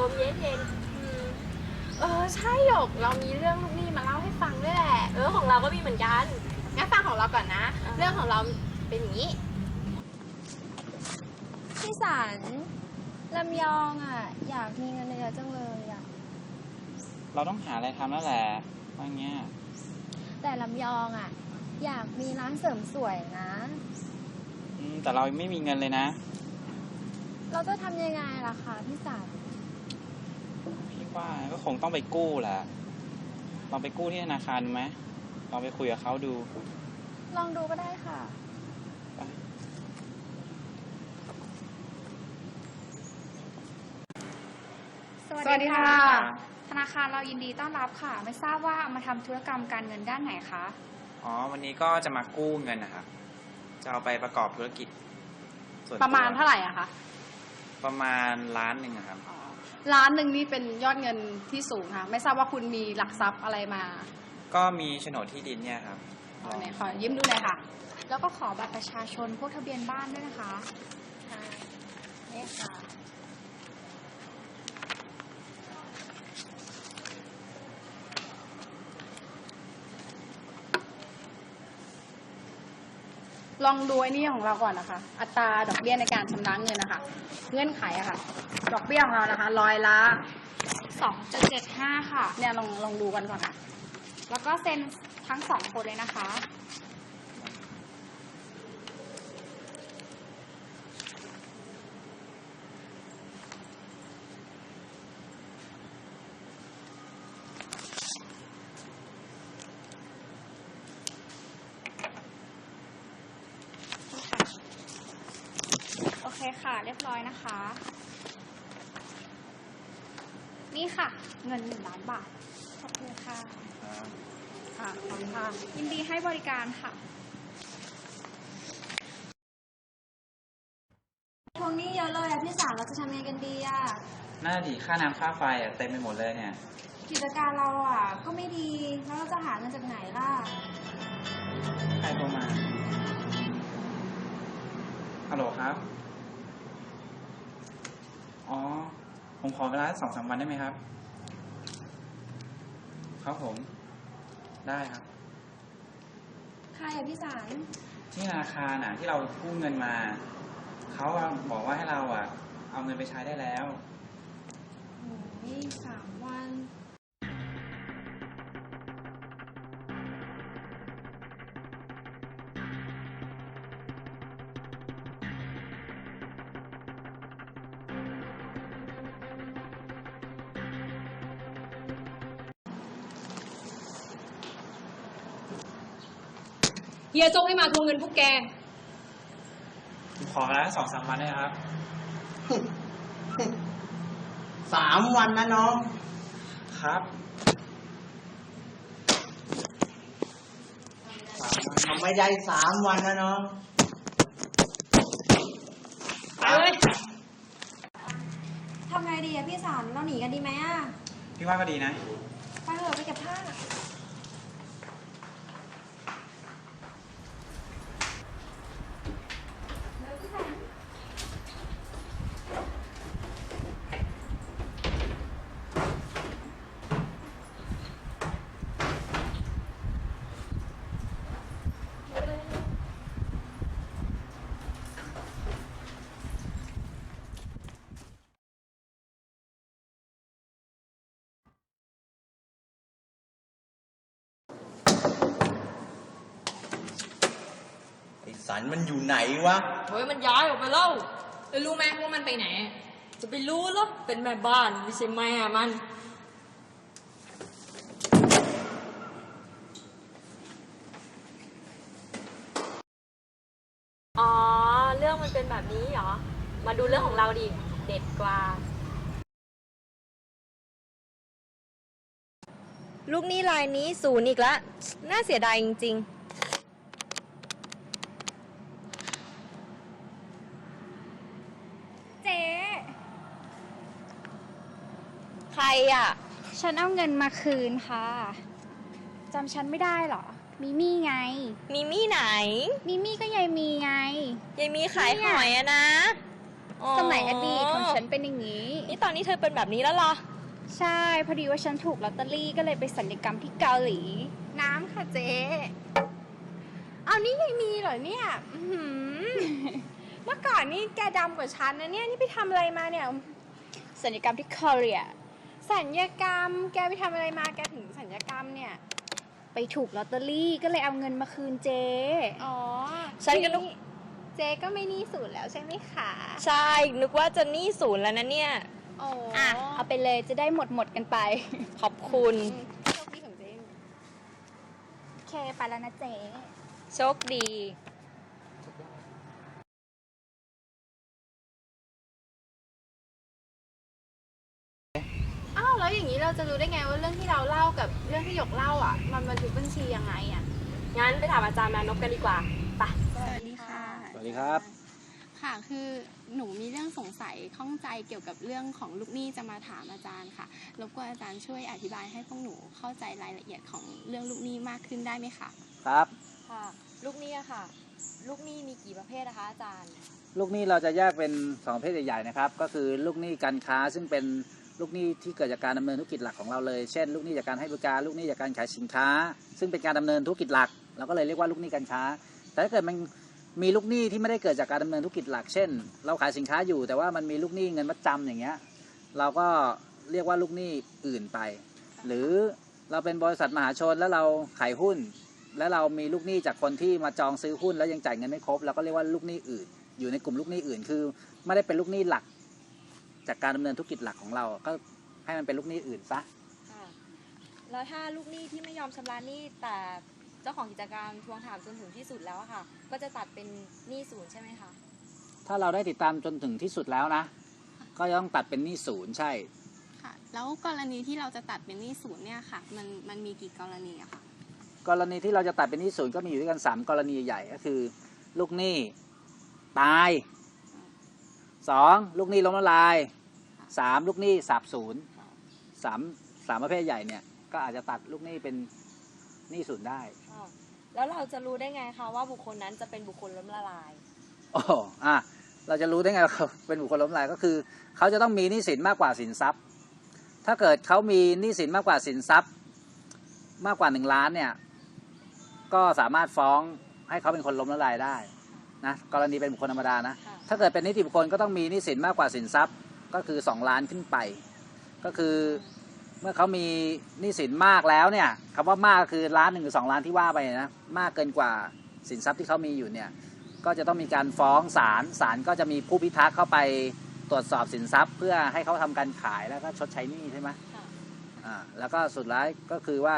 ลมเย็นเย็นอืมเออใช่หยกเรามีเรื่องลูกหนี้มาเล่าให้ฟังด้วยแหละ เออของเราก็มีเหมือนกันงั้นฟังของเราก่อนนะอ่าเรื่องของเราเป็นอย่างนี้พี่สันลำยองอะ อยากมีเงินเยอะๆจังเลยอะเราต้องหาอะไรทำแล้วแหละว่าอย่างเงี้ยแต่ลำยองอะ อยากมีร้านเสริมสวยนะอืมแต่เราไม่มีเงินเลยนะ เราจะทำยังไงล่ะคะพี่สันพี่ ว่าก็คงต้องไปกู้แหละลองไปกู้ที่ธนาคารดูไหมลองไปคุยกับเขาดู ลองดูก็ได้ค่ะสวัสสวัสดีดีค่ะค่ะ ธนาคารเรายินดีต้อนรับค่ะ ไม่ทราบว่าเอามาทำธุรกรรมการเงินด้านไหนคะ อ๋อ วันนี้ก็จะมากู้เงินนะครับจะเอาไปประกอบธุรกิจส่วนตัวประมาณเท่าไหร่อะคะ ประมาณล้านหนึ่งอะครับ ล้านหนึ่งนี่เป็นยอดเงินที่สูงค่ะ ไม่ทราบว่าคุณมีหลักทรัพย์อะไรมาก็มีโฉนดที่ดินเนี่ยครับเอาไหนขอยิ้มดูหน่อยค่ะ แล้วก็ขอบัตรประชาชนพวกทะเบียนบ้านด้วยนะคะค่ะนี่ค่ะ ลองดูไอ้นี่ของเราก่อนนะคะ อัตราดอกเบี้ยในการชำระเงินนะคะ เงื่อนไขอะค่ะ ดอกเบี้ยของเรานะคะร้อยละ 2.75 ค่ะ เนี่ยลองลองดูกันก่อนค่ะ แล้วก็เซ็นทั้งสองคนเลยนะคะ โอเคค่ะ เรีย บร้อยนะคะ นี่ค่ะ เงินหนึ่งล้านบาท ขอบคุณค่ะ ค่ะขอบคุณค่ะ ยินดีให้บริการค่ะทวงหนี้เยอะเลยอะพี่สันเราจะทำยังไงกันดีอะน่าดีค่าน้ำค่าไฟอะเต็มไปหมดเลยเนี่ย กิจการเราอะก็ไม่ดีแล้วเราจะหาเงินจากไหนล่ะใครโทรมาฮัลโหลครับ อ๋อ ผมขอเวลาสองสามวันได้ไหมครับ ครับผม ได้ครับ ใครอะพี่สันที่ธนาคารน่ะที่เรากู้เงินมา เขาอะบอกว่าให้เราอะ เอาเงินไปใช้ได้แล้ว โอ้ยสามวัน เฮียจงให้มาทวงเงินพวกแก ผมขอเวลาสองสามวันได้ไหมครับ สามวันนะน้อง ครับทำไม่ได้สามวันนะน้อง ไปเลย ทำไงดีอะพี่สันเราหนีกันดีไหมอะพี่ว่าก็ดีนะ ไปเถอะไปเก็บผ้า ไอ้ สันมันอยู่ไหนวะ เฮ้ยมันย้ายออกไปแล้วแล้วรู้ไหมว่ามันไปไหน จะไปรู้เหรอเป็นแม่บ้านไม่ใช่แม่มัน อ๋อ เรื่องมันเป็นแบบนี้เหรอ มาดูเรื่องของเราดิ เด็ดกว่า ลูกหนี้รายนี้ศูนย์อีกแล้วน่าเสียดายจริง ๆ เจ๊ ใคร อะ ฉันเอาเงินมาคืนค่ะจำฉันไม่ได้เหรอ มิมี่ไง มีมี่ไหน มิมี่ก็ยายมีไง ยายมีขายหอยอะนะอ๋อสมัยอดีตของฉันเป็นอย่างนี้ นี่ตอนนี้เธอเป็นแบบนี้แล้วเหรอ ใช่ พอดีว่าฉันถูกลอตเตอรี่ก็เลยไปสัญญกรรมที่เกาหลี น้ำค่ะเจ๊เอานี่ยังมีเหรอเนี่ยอื้อหือเมื่อก่อนนี่แกดำกว่าฉันนะเนี่ย นี่ไปทำอะไรมาเนี่ย สัญญกรรมที่เกาหลี สัญญกรรม แกไปทำอะไรมาแกถึงสัญญกรรมเนี่ย ไปถูกลอตเตอรี่ก็เลยเอาเงินมาคืนเจอ๋อฉันก็นึก เจ๊ก็ไม่หนี่สูญแล้วใช่ไหมคะใช่ นึกว่าจะหนี้ศูนย์แล้วนะเนี่ย โอ้อะ เอาไปเลยจะได้หมดหมดๆกันไป ขอบคุณโชคดีของเจ๊โอเค ไปแล้วนะเจโชคดี แล้วอย่างนี้เราจะรู้ได้ไงว่าเรื่องที่เราเล่ากับเรื่องที่หยกเล่าอะ มันบันทึกบัญชียังไงอะ งั้นไปถามอาจารย์มานพกันดีกว่าไปสวัสดีค่ะ สวัสดีครับ ค่ะ คือหนูมีเรื่องสงสัยข้องใจเกี่ยวกับเรื่องของลูกหนี้จะมาถามอาจารย์ค่ะ รบกวนอาจารย์ช่วยอธิบายให้พวกหนูเข้าใจรายละเอียดของเรื่องลูกหนี้มากขึ้นได้ไหมคะ ครับ ค่ะ ลูกหนี้อะค่ะ ลูกหนี้มีกี่ประเภทนะคะอาจารย์ ลูกหนี้เราจะแยกเป็นสองประเภทใหญ่ๆนะครับ ก็คือลูกหนี้การค้าซึ่งเป็น ลูกหนี้ที่เกิดจากการดำเนินธุรกิจหลักของเราเลย เช่น ลูกหนี้จากการให้บริการ ลูกหนี้จากการขายสินค้า ซึ่งเป็นการดำเนินธุรกิจหลัก เราก็เลยเรียกว่าลูกหนี้การค้า แต่ถ้าเกิดมันมีลูกหนี้ที่ไม่ได้เกิดจากการดำเนินธุรกิจหลัก เช่น เราขายสินค้าอยู่ แต่ว่ามันมีลูกหนี้เงินมัดจำอย่างเงี้ย เราก็เรียกว่าลูกหนี้อื่นไป หรือเราเป็นบริษัทมหาชนแล้วเราขายหุ้น แล้วเรามีลูกหนี้จากคนที่มาจองซื้อหุ้นแล้วยังจ่ายเงินไม่ครบเราก็เรียกว่าลูกหนี้อื่น อยู่ในกลุ่มลูกหนี้อื่นคือ ไม่ได้เป็นลูกหนี้หลัก จากการดำเนินธุรกิจหลักของเรา ก็ให้มันเป็นลูกหนี้อื่นซะค่ะแล้วถ้าลูกหนี้ที่ไม่ยอมชำระหนี้แต่เจ้าของกิจการทวงถามจนถึงที่สุดแล้วอะค่ะ ก็จะตัดเป็นหนี้ศูนย์ใช่ไหมคะถ้าเราได้ติดตามจนถึงที่สุดแล้วนะ ก็จะต้องตัดเป็นหนี้ศูนย์ใช่ค่ะแล้วกรณีที่เราจะตัดเป็นหนี้ศูนย์เนี่ยค่ะ มันมันมีกี่กรณีอะคะกรณีที่เราจะตัดเป็นหนี้ศูนย์ก็มีอยู่ด้วยกันสามกรณีใหญ่ก็คือ ลูกหนี้ตาย สองลูกหนี้ล้มละลายสามลูกหนี้สาบศูนย์สามสามประเภทใหญ่เนี่ยก็อาจจะตัดลูกหนี้เป็นหนี้ศูนย์ได้ ค่ะแล้วเราจะรู้ได้ไงคะว่าบุคคลนั้นจะเป็นบุคคลล้มละลาย โอ้อะเราจะรู้ได้ไงว่าเขาเป็นบุคคลล้มละลายก็คือ เขาจะต้องมีหนี้สินมากกว่าสินทรัพย์ ถ้าเกิดเขามีหนี้สินมากกว่าสินทรัพย์ มากกว่าหนึ่งล้านเนี่ย ก็สามารถฟ้องให้เขาเป็นคนล้มละลายได้ นะกรณีเป็นบุคคลธรรมดานะค่ะถ้าเกิดเป็นนิติบุคคลก็ต้องมีหนี้สินมากกว่าสินทรัพย์ก็คือสองล้านขึ้นไป ก็คือเมื่อเขามีหนี้สินมากแล้วเนี่ยคำว่ามากก็คือล้านหนึ่งหรือสองล้านที่ว่าไปนะมากเกินกว่าสินทรัพย์ที่เขามีอยู่เนี่ยก็จะต้องมีการฟ้องศาลศาลก็จะมีผู้พิทักษ์เข้าไปตรวจสอบสินทรัพย์ เพื่อให้เขาทำการขายแล้วก็ชดใช้หนี้ใช่ไหมค่ะอ่าแล้วก็สุดท้ายก็คือว่า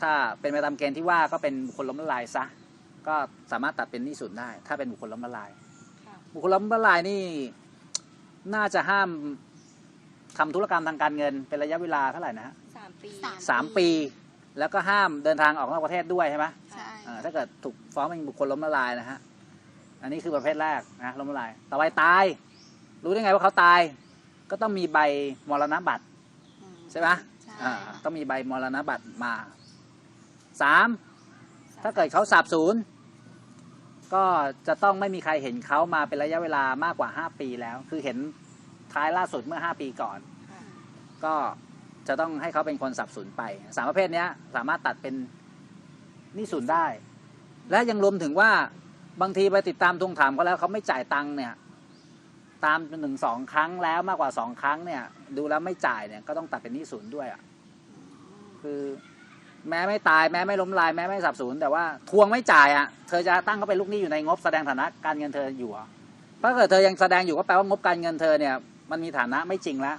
ถ้าเป็นไปตามเกณฑ์ที่ว่าก็เป็นบุคคลล้มละลายซะ ก็สามารถตัดเป็นหนี้ศูนย์ได้ ถ้าเป็นบุคคลล้มละลายค่ะบุคคลล้มละลายนี่น่าจะห้ามทำธุรกรรมทางการเงินเป็นระยะเวลาเท่าไหร่นะฮะสามปีสามสามปี แล้วก็ห้ามเดินทางออกนอกประเทศด้วยใช่ไหมใช่อ่าถ้าเกิดถูกฟ้องเป็นบุคคลล้มละลายนะฮะอันนี้คือประเภทแรกนะล้มละลาย ต่อไปตาย รู้ได้ไงว่าเขาตาย ก็ต้องมีใบมรณบัตรอืมใช่ไหมใช่อ่าค่ะต้องมีใบมรณบัตรมาสามถ้าเกิดเขาสาบสูญ ก็จะต้องไม่มีใครเห็นเขามาเป็นระยะเวลามากกว่าห้าปีแล้ว คือเห็นท้ายล่าสุดเมื่อห้าปีก่อน ก็จะต้องให้เขาเป็นคนสับสนไปสามประเภทเนี้ยสามารถตัดเป็นนี้ศูนย์ได้ และยังรวมถึงว่าบางทีไปติดตามทวงถามเขาแล้วเขาไม่จ่ายตังค์เนี่ย ตามจนถึงสองครั้งแล้วมากกว่าสองครั้งเนี่ย ดูแล้วไม่จ่ายเนี่ยก็ต้องตัดเป็นนี้ศูนย์ด้วยอะคือ แม้ไม่ตายแม้ไม่ล้มลายแม้ไม่สับสนแต่ว่าทวงไม่จ่ายอะเธอจะตั้งเขาเป็นลูกหนี้อยู่ในงบแสดงฐานะการเงินเธออยู่เหรอถ้าเกิดเธอยังแสดงอยู่ก็แปลว่างบการเงินเธอเนี่ยมันมีฐานะไม่จริงแล้ว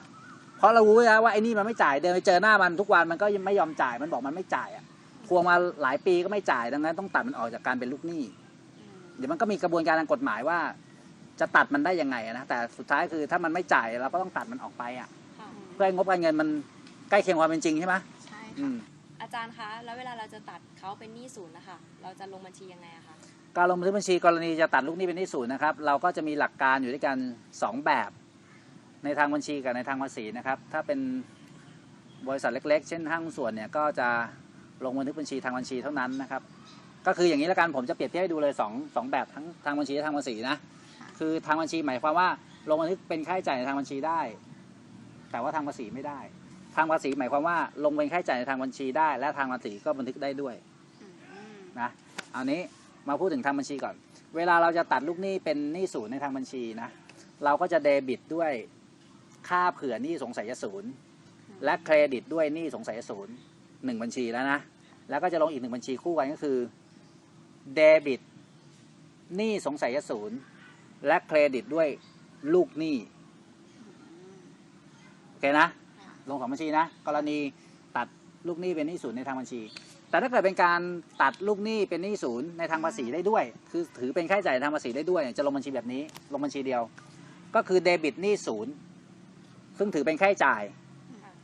เพราะเรารู้แล้วว่าไอ้นี่มันไม่จ่ายเดินไปเจอหน้ามันทุกวันมันก็ยังไม่ยอมจ่ายมันบอกมันไม่จ่ายอะทวงมาหลายปีก็ไม่จ่ายดังนั้นต้องตัดมันออกจากการเป็นลูกหนี้ เดี๋ยวมันก็มีกระบวนการทางกฎหมายว่า จะตัดมันได้ยังไงอะนะแต่สุดท้ายคือถ้ามันไม่จ่ายเราก็ต้องตัดมันออกไปอะค่ะเพื่อให้งบการเงินมันใกล้เคียงความเป็นจริงใช่ไหมใช่อืค่ะม อาจารย์คะ แล้วเวลาเราจะตัดเขาเป็นหนี้ศูนย์นะคะเราจะลงบัญชียังไงอะคะการลงบันทึกบัญชีกรณีจะตัดลูกหนี้เป็นหนี้ศูนย์นะครับ เราก็จะมีหลักการอยู่ด้วยกันสองแบบ ในทางบัญชีกับในทางภาษีนะครับ ถ้าเป็นบริษัทเล็ก ๆ เช่นห้างหุ้นส่วนเนี่ยก็จะลงบันทึกบัญชีทางบัญชีเท่านั้นนะครับ ก็คืออย่างนี้แล้วกันผมจะเปรียบเทียบให้ดูเลยสองสองแบบทั้งทางบัญชีและทางภาษีนะคือทางบัญชีหมายความว่าลงบันทึกเป็นค่าใช้จ่ายในทางบัญชีได้ แต่ว่าทางภาษีไม่ได้ ทางภาษีหมายความว่าลงเป็นค่าใช้จ่ายในทางบัญชีได้ และทางภาษีก็บันทึกได้ด้วยอืมนะเอานี้มาพูดถึงทางบัญชีก่อน เวลาเราจะตัดลูกหนี้เป็นหนี้ศูนย์ในทางบัญชีนะเราก็จะเดบิตด้วยค่าเผื่อหนี้สงสัยศูนย์และเครดิตด้วยหนี้สงสัยศูนย์หนึ่งบัญชีแล้วนะแล้วก็จะลงอีกหนึ่งบัญชีคู่กันก็คือเดบิตหนี้สงสัยศูนย์และเครดิตด้วยลูกหนี้โอเคนะ ลงสองบัญชีนะ กรณีตัดลูกหนี้เป็นหนี้ศูนย์ในทางบัญชี แต่ถ้าเกิดเป็นการตัดลูกหนี้เป็นหนี้ศูนย์ในทางภาษีได้ด้วย คือถือเป็นค่าใช้จ่ายในทางภาษีได้ด้วยเนี่ยจะลงบัญชีแบบนี้ ลงบัญชีเดียว ก็คือเดบิตหนี้ศูนย์ซึ่งถือเป็นค่าใช้จ่าย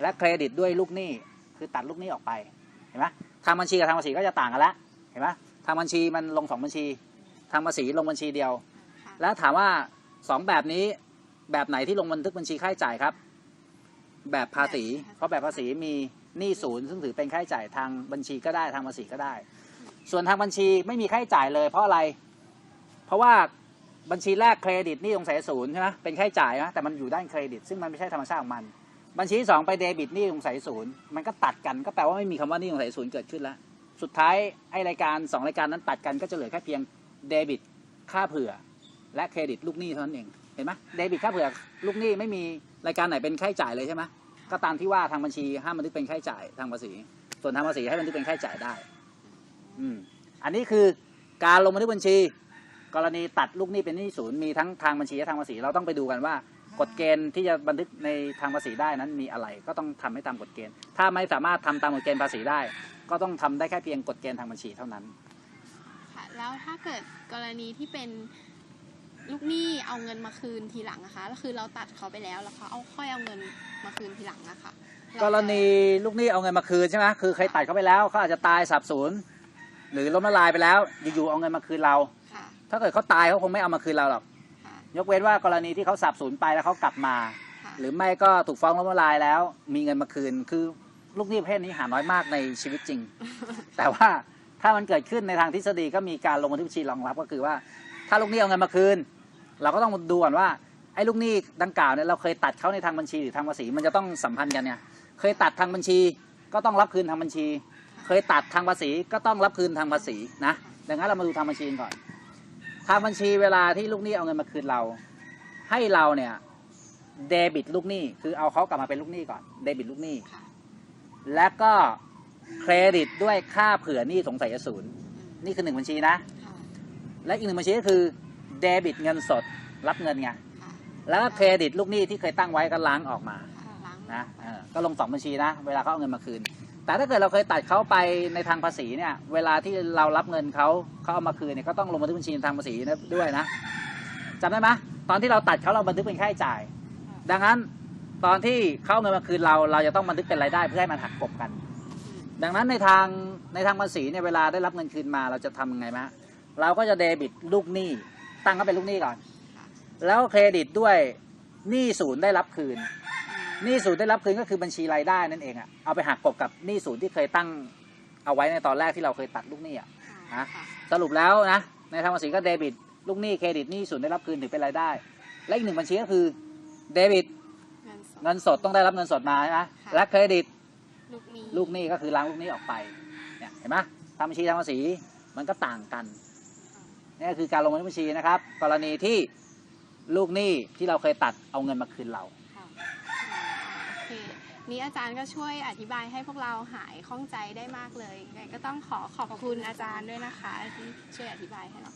และเครดิตด้วยลูกหนี้คือตัดลูกหนี้ออกไปเห็นไหมทางบัญชีกับทางภาษีก็จะต่างกันละเห็นไหมทางบัญชีมันลงสองบัญชี ทางภาษีลงบัญชีเดียวค่ะแล้วถามว่าสองแบบนี้แบบไหนที่ลงบันทึกบัญชีค่าใช้จ่ายครับ แบบภาษี เพราะแบบภาษีมีหนี้ศูนย์ซึ่งถือเป็นค่าใช้จ่ายทางบัญชีก็ได้ทางภาษีก็ได้ ส่วนทางบัญชีไม่มีค่าใช้จ่ายเลย เพราะอะไร เพราะว่าบัญชีแรกเครดิตหนี่สงสัยศูนย์ใช่ไหมเป็นค่าใช้จ่ายนะแต่มันอยู่ด้านเครดิต ซึ่งมันไม่ใช่ธรรมชาติของมัน บัญชีที่สองไปเดบิตหนี่สงสัยศูนย์มันก็ตัดกันก็แปลว่าไม่มีคำว่าหนี่สงสัยศูนย์เกิดขึ้นแล้วสุดท้ายไอ้รายการสองรายการนั้นตัดกันก็จะเหลือแค่เพียงเดบิตค่าเผื่อ และเครดิตลูกหนี้เท่านั้นเองเห็นไหมเดบิตค่าเผื่อลูกหนี้ไม่มี รายการไหนเป็นค่าใช้จ่ายเลยใช่ไหมก็ตามที่ว่าทางบัญชีห้ามบันทึกเป็นค่าใช้จ่ายทางภาษี ส่วนทางภาษีให้บันทึกเป็นค่าใช้จ่ายได้ อืม อันนี้คือการลงบันทึกบัญชี กรณีตัดลูกหนี้เป็นหนี้ศูนย์มีทั้งทางบัญชีและทางภาษีเราต้องไปดูกันว่ากฎเกณฑ์ที่จะบันทึกในทางภาษีได้นั้นมีอะไร ก็ต้องทำให้ตามกฎเกณฑ์ ถ้าไม่สามารถทำตามกฎเกณฑ์ภาษีได้ ก็ต้องทำได้แค่เพียงกฎเกณฑ์ทางบัญชีเท่านั้น ค่ะ แล้วถ้าเกิดกรณีที่เป็น ลูกหนี้เอาเงินมาคืนทีหลังนะคะก็คือเราตัดเขาไปแล้วแล้วเขาเอาค่อยเอาเงินมาคืนทีหลังนะคะเากรณีลูกหนี้เอาเงินมาคืนใช่ไหมคือใครตัดเขาไปแล้วเขาอาจจะตายสับสูญหรือล้มละลายไปแล้วอยู่ๆเอาเงินมาคืนเราค่ะถ้าเกิดเขาตายเขาคงไม่เอามาคืนเราหรอกค่ะยกเว้นว่ากรณีที่เขาสับสูญไปแล้วเขากลับมาค่ะหรือไม่ก็ถูกฟ้องล้มละลายแล้ว มีเงินมาคืนคือลูกหนี้ประเภทนี้หาน้อยมากในชีวิตจริง แต่ว่าถ้ามันเกิดขึ้นในทางทฤษฎีก็มีการลงบันทึกบัญชีรองรับก็คือว่า ถ้าลูกหนี้เอาเงินมาคืน เราก็ต้องดูก่อนว่าไอ้ลูกหนี้ดังกล่าวเนี่ยเราเคยตัดเขาในทางบัญชีหรือทางภาษีมันจะต้องสัมพันธ์กันเนี่ยเคยตัดทางบัญชีก็ต้องรับคืนทางบัญชี เคยตัดทางภาษีก็ต้องรับคืนทางภาษีนะดังนั้นเรามาดูทางบัญชีก่อน ทางบัญชีเวลาที่ลูกหนี้เอาเงินมาคืนเรา ให้เราเนี่ยเดบิตลูกหนี้คือเอาเขากลับมาเป็นลูกหนี้ก่อนเดบิตลูกหนี้ค่แล้วก็เครดิตด้วยค่าเผื่อหนี้สงสัยศูนย์นี่คือหนึ่งบัญชีนะ และอีกหนึ่งบัญชีก็คือเดบิตเงินสดรับเงินไงค่ะแล้วก็เครดิตลูกหนี้ที่เคยตั้งไว้ก็ล้างออกมาค่ะล้างนะเออก็ลงสองบัญชีนะ เวลาเขาเอาเงินมาคืน แต่ถ้าเกิดเราเคยตัดเขาไปในทางภาษีเนี่ย เวลาที่เรารับเงินเขาเขาเอามาคืนเนี่ยก็ต้องลงบันทึกบัญชีทางภาษีนะด้วยนะจำได้ไหมตอนที่เราตัดเขาเราบันทึกเป็นค่าใช้จ่าย ดังนั้นตอนที่เขาเอาเงินมาคืนเราเราจะต้องบันทึกเป็นรายได้เพื่อให้มันหักกลบกัน ดังนั้นในทางในทางภาษีเนี่ยเวลาได้รับเงินคืนมาเราจะทำยังไงไหมฮะ เราก็จะเดบิตลูกหนี้ตั้งเขาเป็นลูกหนี้ก่อน แล้วเครดิตด้วยหนี้ศูนย์ได้รับคืนหนี้ศูนย์ได้รับคืนก็คือบัญชีรายได้นั่นเองอะเอาไปหักกบกับหนี้ศูนย์ที่เคยตั้งเอาไว้ในตอนแรกที่เราเคยตัดลูกหนี้อะค่ะฮะสรุปแล้วนะในทางภาษีก็เดบิตลูกหนี้เครดิตหนี้ศูนย์ได้รับคืนถือเป็นรายได้ และอีกหนึ่งบัญชีก็คือเดบิตเงินสดเงินสดต้องได้รับเงินสดมาใช่ไหมค่ะและเครดิตลูกหนี้ลูกหนี้ก็คือล้างลูกหนี้ออกไปเนี่ยเห็นไหมทางบัญชีทางภาษีมันก็ต่างกัน นี่ก็คือการลงบัญชีนะครับ กรณีที่ลูกหนี้ที่เราเคยตัดเอาเงินมาคืนเรา ค่ะโอเคนี้อาจารย์ก็ช่วยอธิบายให้พวกเราหายข้องใจได้มากเลยยังไงก็ต้องขอขอบคุณอาจารย์ด้วยนะคะที่ช่วยอธิบายให้เรา